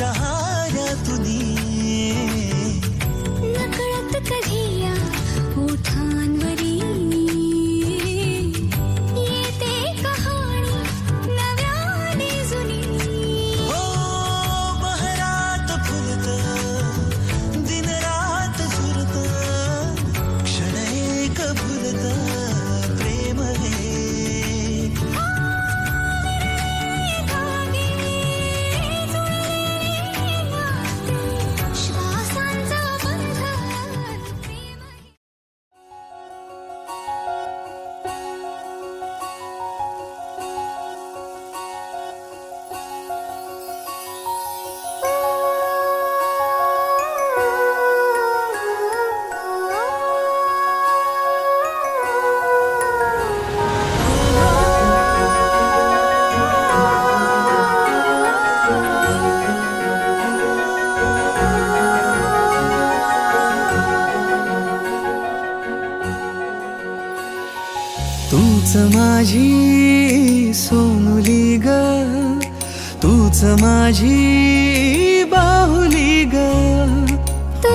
जहां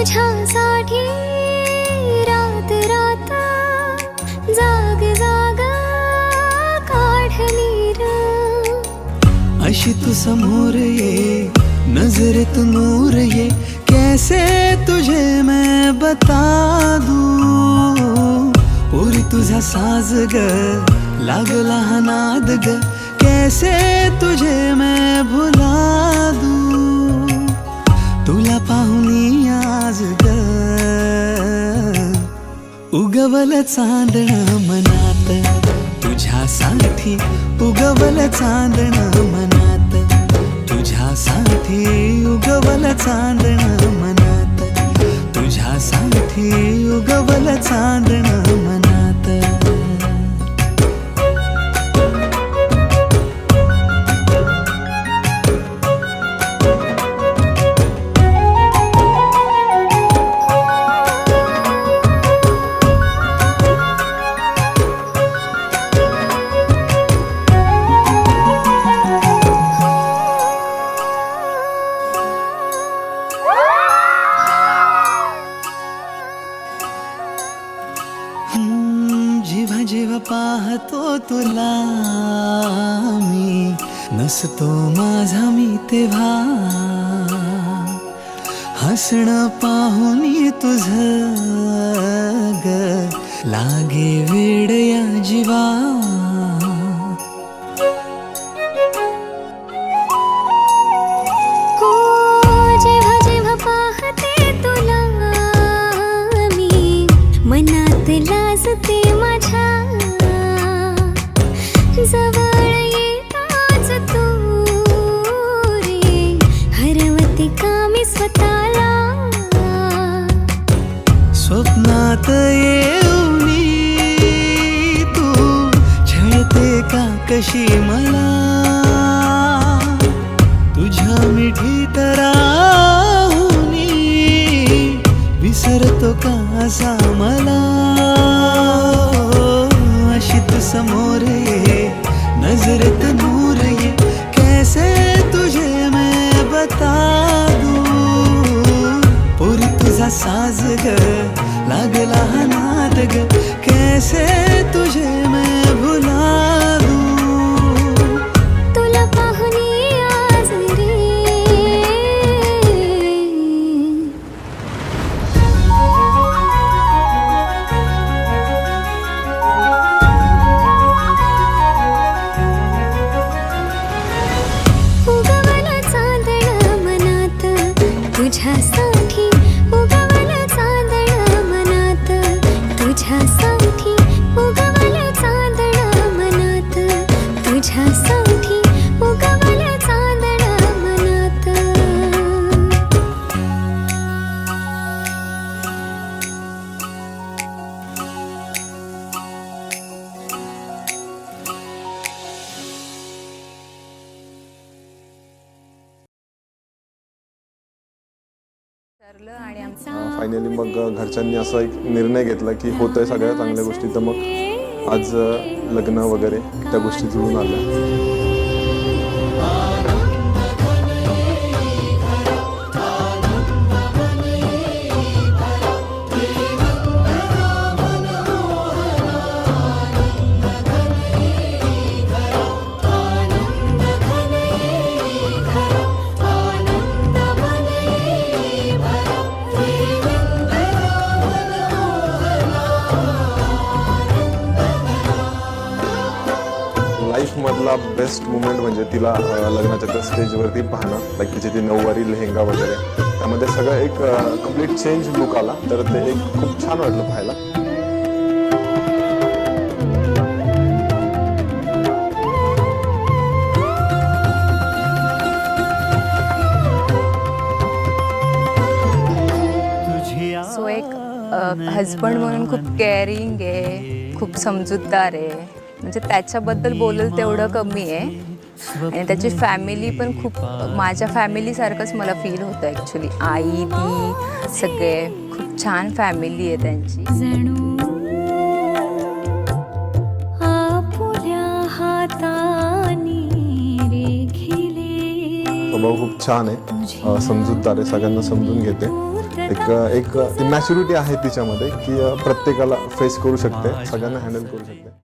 माझ्यासाठी रात रात जाग जाग काढली र अशी तू समोर ये नजरेत नूर ये कैसे तुझे मैं बता दूं? उरी तुझा साज ग लागला नाद ग कैसे तुझे मैं भुला दूं? तुला पाहुनी आज ग. उगवल चांदण मनात. तुझ्यासाठी उगवल चांदण मनात. तुझ्यासाठी उगवल चांदण मनात. तुझ्यासाठी उगवल चांदण जीव जेव्हा जेव्हा पाहतो तुला मी. नसतो माझा मी तेव्हा. हसणं पाहून तुझ ग. लागे वेड या जीवा. का मी स्वतःला? स्वप्नात येऊनी तू छळते का कशी मला? तुझ्या मिठी तराहुनी विसरतो का असा मला? अशी तू समोर ये नजरेत नूर ये कैसे लागला साज ग लागला हा नाद ग कैसे तुझे मैं भुला दूं तुला पाहुनी आज रे। मनात तुझ्यासाठी फायनली मग घरच्यांनी असा एक निर्णय घेतला की होत आहे सगळ्या चांगल्या गोष्टी. तर मग आज लग्न वगैरे त्या गोष्टी जुळून आल्या. बेस्ट मुमेंट म्हणजे तिला लग्नाच्या त्या स्टेजवरती पाहणं लाईक तिची ती नऊवारी लेहंगा वगैरे त्यामध्ये सगळं एक कंप्लीट चेंज लुक आला. तर ते एक खूप छान वाटलं पाहायला. सो एक हजबंड म्हणून खूप केअरिंग आहे खूप समजूतदार आहे. म्हणजे त्याच्याबद्दल बोलल तेवढं कमी आहे. आणि त्याची फॅमिली पण खूप माझ्या फॅमिलीसारखंच मला फील होतं ॲक्च्युली आई ती सगळे खूप छान फॅमिली आहे त्यांची. स्वभाव खूप छान आहे. समजूतदार आहे सगळ्यांना समजून घेते. एक एक मॅच्युरिटी आहे तिच्यामध्ये की प्रत्येकाला फेस करू शकते सगळ्यांना हँडल करू शकते.